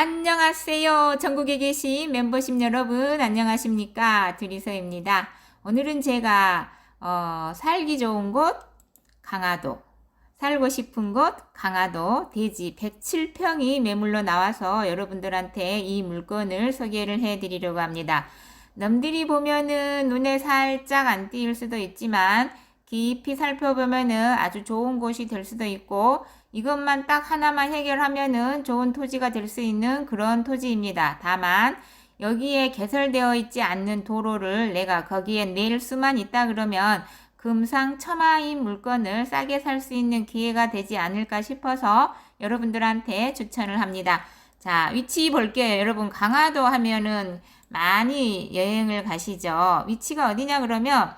안녕하세요. 전국에 계신 멤버십 여러분, 안녕하십니까? 드리서입니다. 오늘은 제가, 어, 살기 좋은 곳, 강화도. 살고 싶은 곳, 강화도, 대지 107평이 매물로 나와서 여러분들한테 이 물건을 소개를 해 드리려고 합니다. 남들이 보면은 눈에 살짝 안 띄일 수도 있지만, 깊이 살펴보면은 아주 좋은 곳이 될 수도 있고, 이것만 딱 하나만 해결하면은 좋은 토지가 될 수 있는 그런 토지입니다. 다만 여기에 개설되어 있지 않는 도로를 내가 거기에 낼 수만 있다 그러면 금상첨화인 물건을 싸게 살 수 있는 기회가 되지 않을까 싶어서 여러분들한테 추천을 합니다. 자, 위치 볼게요. 여러분, 강화도 하면은 많이 여행을 가시죠. 위치가 어디냐 그러면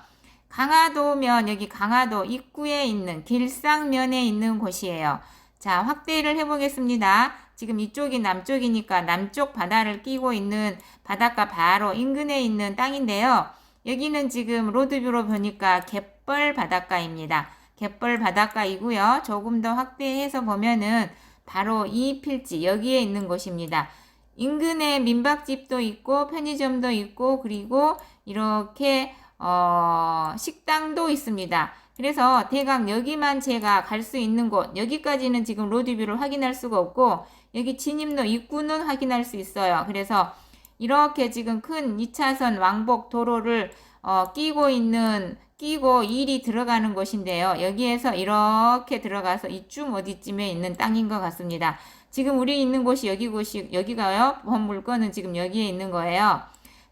강화도면 여기 강화도 입구에 있는 길상면에 있는 곳이에요. 자, 확대를 해보겠습니다. 지금 이쪽이 남쪽이니까 남쪽 바다를 끼고 있는 바닷가 바로 인근에 있는 땅인데요. 여기는 지금 로드뷰로 보니까 갯벌 바닷가입니다. 갯벌 바닷가이고요. 조금 더 확대해서 보면은 바로 이 필지 여기에 있는 곳입니다. 인근에 민박집도 있고 편의점도 있고 그리고 이렇게 어, 식당도 있습니다. 그래서 대강 여기만 제가 갈 수 있는 곳, 여기까지는 지금 로드뷰를 확인할 수가 없고, 여기 진입로 입구는 확인할 수 있어요. 그래서 이렇게 지금 큰 2차선 왕복 도로를 어, 끼고 있는, 끼고 일이 들어가는 곳인데요. 여기에서 이렇게 들어가서 이쯤 어디쯤에 있는 땅인 것 같습니다. 지금 우리 있는 곳이 여기 곳이, 여기가요. 본 물건은 지금 여기에 있는 거예요.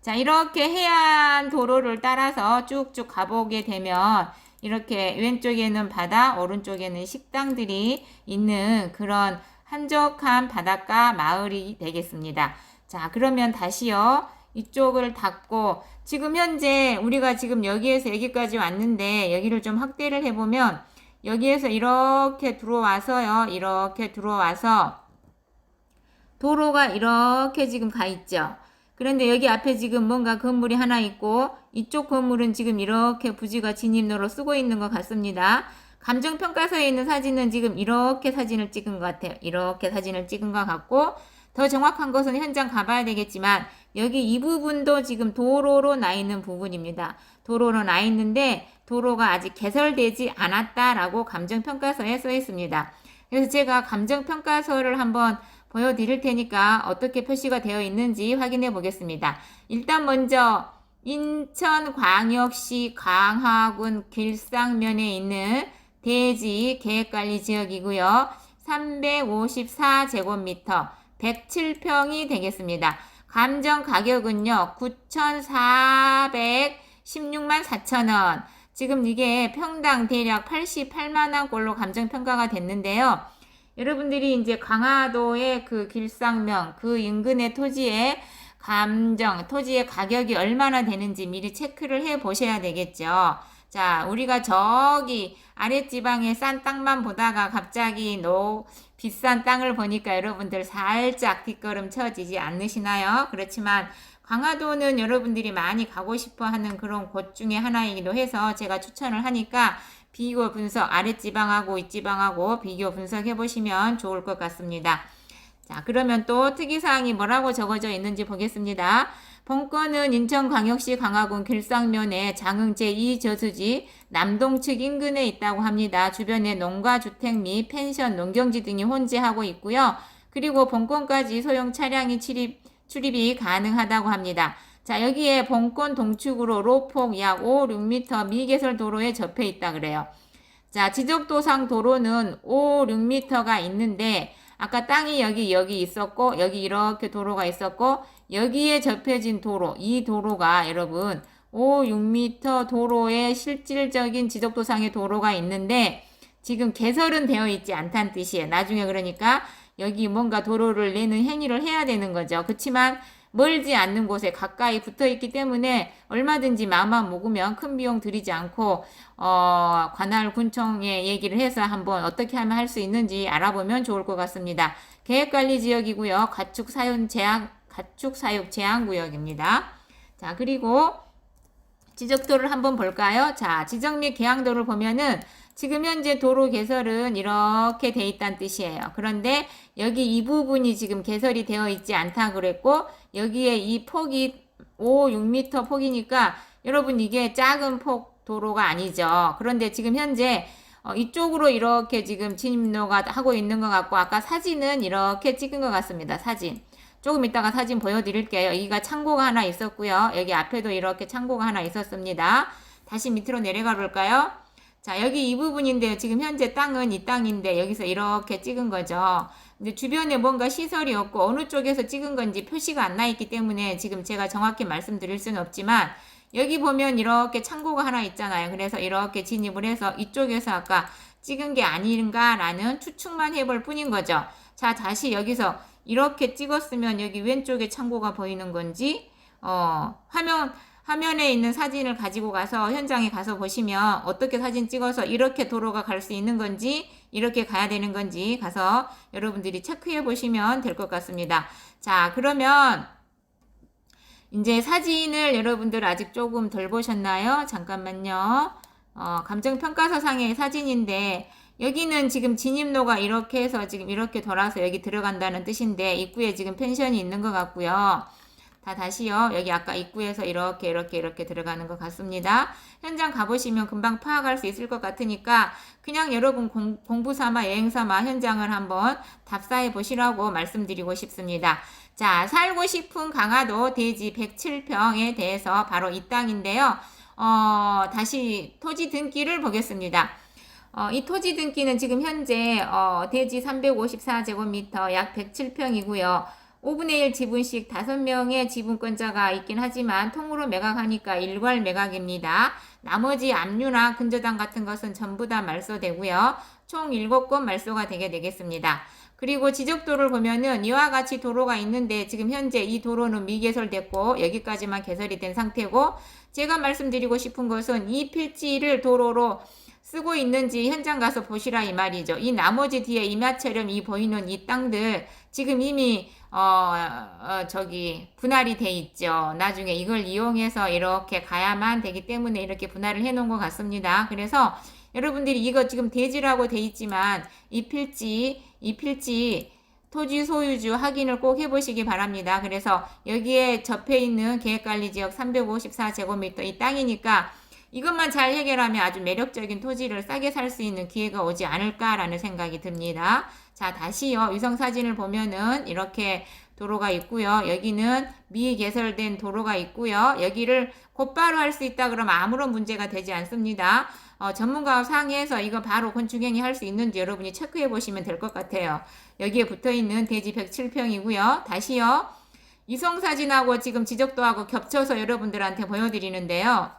자, 이렇게 해안 도로를 따라서 쭉쭉 가보게 되면 이렇게 왼쪽에는 바다, 오른쪽에는 식당들이 있는 그런 한적한 바닷가 마을이 되겠습니다. 자, 그러면 다시요. 이쪽을 닫고 지금 현재 우리가 지금 여기에서 여기까지 왔는데 여기를 좀 확대를 해보면 여기에서 이렇게 들어와서요. 이렇게 들어와서 도로가 이렇게 지금 가 있죠. 그런데 여기 앞에 지금 뭔가 건물이 하나 있고 이쪽 건물은 지금 이렇게 부지가 진입로로 쓰고 있는 것 같습니다. 감정평가서에 있는 사진은 지금 이렇게 사진을 찍은 것 같아요. 이렇게 사진을 찍은 것 같고 더 정확한 것은 현장 가봐야 되겠지만 여기 이 부분도 지금 도로로 나 있는 부분입니다. 도로로 나 있는데 도로가 아직 개설되지 않았다라고 감정평가서에 써 있습니다. 그래서 제가 감정평가서를 한번 보여드릴 테니까 어떻게 표시가 되어 있는지 확인해 보겠습니다. 일단 먼저 인천광역시 강화군 길상면에 있는 대지 계획관리 지역이고요. 354제곱미터 107평이 되겠습니다. 감정 가격은요. 9,416만 4천원. 지금 이게 평당 대략 88만원 꼴로 감정평가가 됐는데요. 여러분들이 이제 강화도의 그 길상면, 그 인근의 토지의 감정, 토지의 가격이 얼마나 되는지 미리 체크를 해 보셔야 되겠죠. 자, 우리가 저기 아랫지방의 싼 땅만 보다가 갑자기 노, 비싼 땅을 보니까 여러분들 살짝 뒷걸음 쳐지지 않으시나요? 그렇지만 강화도는 여러분들이 많이 가고 싶어 하는 그런 곳 중에 하나이기도 해서 제가 추천을 하니까 비교 분석, 아랫지방하고 윗지방하고 비교 분석해 보시면 좋을 것 같습니다. 자, 그러면 또 특이사항이 뭐라고 적어져 있는지 보겠습니다. 본건은 인천광역시 강화군 길상면에 장흥 제2저수지 남동측 인근에 있다고 합니다. 주변에 농가, 주택 및 펜션, 농경지 등이 혼재하고 있고요. 그리고 본건까지 소형 차량이 출입, 출입이 가능하다고 합니다. 자, 여기에 본권 동축으로 로폭 약 5, 6m 미개설 도로에 접해 있다 그래요. 자, 지적도상 도로는 5, 6m가 있는데 아까 땅이 여기 여기 있었고 여기 이렇게 도로가 있었고 여기에 접해진 도로 이 도로가 여러분 5, 6m 도로의 실질적인 지적도상의 도로가 있는데 지금 개설은 되어 있지 않다는 뜻이에요. 나중에 그러니까 여기 뭔가 도로를 내는 행위를 해야 되는 거죠. 그렇지만 멀지 않는 곳에 가까이 붙어 있기 때문에 얼마든지 마음만 먹으면 큰 비용 들이지 않고 어, 관할 군청에 얘기를 해서 한번 어떻게 하면 할 수 있는지 알아보면 좋을 것 같습니다. 계획관리 지역이고요. 가축 사용 제한 가축 사육 제한 구역입니다. 자, 그리고 지적도를 한번 볼까요? 자, 지적 및 계양도를 보면은 지금 현재 도로 개설은 이렇게 돼 있다는 뜻이에요. 그런데 여기 이 부분이 지금 개설이 되어 있지 않다 그랬고 여기에 이 폭이 5, 6m 폭이니까 여러분 이게 작은 폭 도로가 아니죠. 그런데 지금 현재 어, 이쪽으로 이렇게 지금 진입로가 하고 있는 것 같고 아까 사진은 이렇게 찍은 것 같습니다. 사진. 조금 이따가 사진 보여드릴게요. 여기가 창고가 하나 있었고요. 여기 앞에도 이렇게 창고가 하나 있었습니다. 다시 밑으로 내려가 볼까요? 자, 여기 이 부분인데요. 지금 현재 땅은 이 땅인데 여기서 이렇게 찍은 거죠. 근데 주변에 뭔가 시설이 없고 어느 쪽에서 찍은 건지 표시가 안 나 있기 때문에 지금 제가 정확히 말씀드릴 수는 없지만 여기 보면 이렇게 창고가 하나 있잖아요. 그래서 이렇게 진입을 해서 이쪽에서 아까 찍은 게 아닌가라는 추측만 해볼 뿐인 거죠. 자, 다시 여기서 이렇게 찍었으면 여기 왼쪽에 창고가 보이는 건지, 어, 화면, 화면에 있는 사진을 가지고 가서 현장에 가서 보시면 어떻게 사진 찍어서 이렇게 도로가 갈 수 있는 건지, 이렇게 가야 되는 건지 가서 여러분들이 체크해 보시면 될 것 같습니다. 자, 그러면 이제 사진을 여러분들 아직 조금 덜 보셨나요? 잠깐만요. 어, 감정평가서상의 사진인데 여기는 지금 진입로가 이렇게 해서 지금 이렇게 돌아서 여기 들어간다는 뜻인데 입구에 지금 펜션이 있는 것 같고요. 다 다시요. 여기 아까 입구에서 이렇게 이렇게 이렇게 들어가는 것 같습니다. 현장 가보시면 금방 파악할 수 있을 것 같으니까 그냥 여러분 공, 공부 삼아 여행 삼아 현장을 한번 답사해 보시라고 말씀드리고 싶습니다. 자, 살고 싶은 강화도 대지 107평에 대해서 바로 이 땅인데요. 어, 다시 토지 등기를 보겠습니다. 어, 이 토지 등기는 지금 현재 어, 대지 354제곱미터 약 107평이고요. 5분의 1 지분씩 5명의 지분권자가 있긴 하지만 통으로 매각하니까 일괄 매각입니다. 나머지 압류나 근저당 같은 것은 전부 다 말소되고요. 총 7건 말소가 되게 되겠습니다. 그리고 지적도를 보면은 이와 같이 도로가 있는데 지금 현재 이 도로는 미개설됐고 여기까지만 개설이 된 상태고 제가 말씀드리고 싶은 것은 이 필지를 도로로 쓰고 있는지 현장 가서 보시라 이 말이죠. 이 나머지 뒤에 이마처럼 이 보이는 이 땅들 지금 이미 어, 어, 저기 분할이 돼 있죠. 나중에 이걸 이용해서 이렇게 가야만 되기 때문에 이렇게 분할을 해 놓은 것 같습니다. 그래서 여러분들이 이거 지금 대지라고 돼 있지만 이 필지 이 필지 토지 소유주 확인을 꼭 해보시기 바랍니다. 그래서 여기에 접해 있는 계획관리지역 354제곱미터 이 땅이니까 이것만 잘 해결하면 아주 매력적인 토지를 싸게 살 수 있는 기회가 오지 않을까라는 생각이 듭니다. 자, 다시요. 위성 사진을 보면은 이렇게 도로가 있고요. 여기는 미 개설된 도로가 있고요. 여기를 곧바로 할 수 있다 그러면 아무런 문제가 되지 않습니다. 어, 전문가와 상의해서 이거 바로 건축행위 할 수 있는지 여러분이 체크해 보시면 될 것 같아요. 여기에 붙어 있는 대지 107평이고요. 다시요. 이성 사진하고 지금 지적도하고 겹쳐서 여러분들한테 보여드리는데요.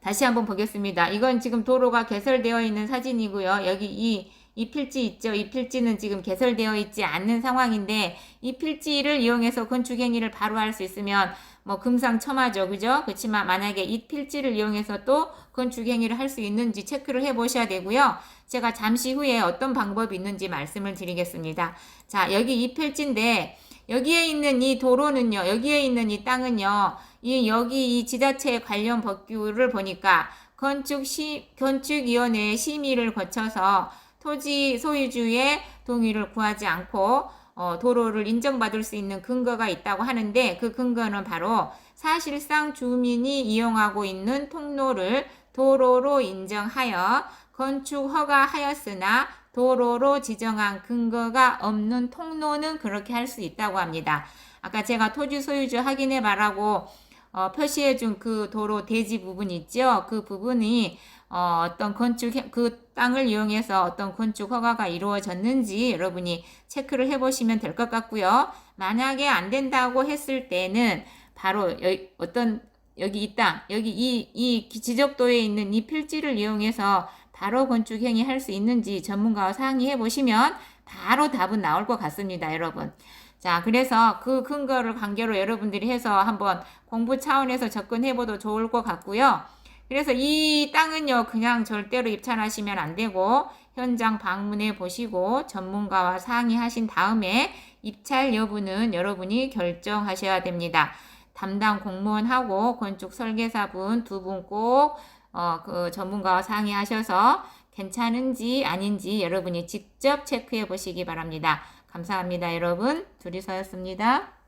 다시 한번 보겠습니다. 이건 지금 도로가 개설되어 있는 사진이고요. 여기 이, 이 필지 있죠. 이 필지는 지금 개설되어 있지 않는 상황인데 이 필지를 이용해서 건축행위를 바로 할 수 있으면 뭐 금상첨화죠. 그죠? 그렇지만 만약에 이 필지를 이용해서 또 건축행위를 할 수 있는지 체크를 해 보셔야 되고요. 제가 잠시 후에 어떤 방법이 있는지 말씀을 드리겠습니다. 자, 여기 이 필지인데 여기에 있는 이 도로는요. 여기에 있는 이 땅은요. 이 여기 이 지자체 관련 법규를 보니까 건축 시 건축위원회 심의를 거쳐서 토지 소유주의 동의를 구하지 않고 어, 도로를 인정받을 수 있는 근거가 있다고 하는데 그 근거는 바로 사실상 주민이 이용하고 있는 통로를 도로로 인정하여 건축 허가하였으나 도로로 지정한 근거가 없는 통로는 그렇게 할 수 있다고 합니다. 아까 제가 토지 소유주 확인해 말하고 어, 표시해 준 그 도로 대지 부분 있죠? 그 부분이 어, 어떤 건축 그 땅을 이용해서 어떤 건축 허가가 이루어졌는지 여러분이 체크를 해 보시면 될 것 같고요. 만약에 안 된다고 했을 때는 바로 여기 어떤 여기 이 땅, 여기 이, 이 지적도에 있는 이 필지를 이용해서 바로 건축 행위 할 수 있는지 전문가와 상의해 보시면 바로 답은 나올 것 같습니다, 여러분. 자, 그래서 그 근거를 관계로 여러분들이 해서 한번 공부 차원에서 접근해 보도 좋을 것 같고요. 그래서 이 땅은요, 그냥 절대로 입찰하시면 안 되고, 현장 방문해 보시고, 전문가와 상의하신 다음에 입찰 여부는 여러분이 결정하셔야 됩니다. 담당 공무원하고 건축 설계사분 두 분 꼭, 어, 그 전문가와 상의하셔서 괜찮은지 아닌지 여러분이 직접 체크해 보시기 바랍니다. 감사합니다, 여러분. 둘이서였습니다.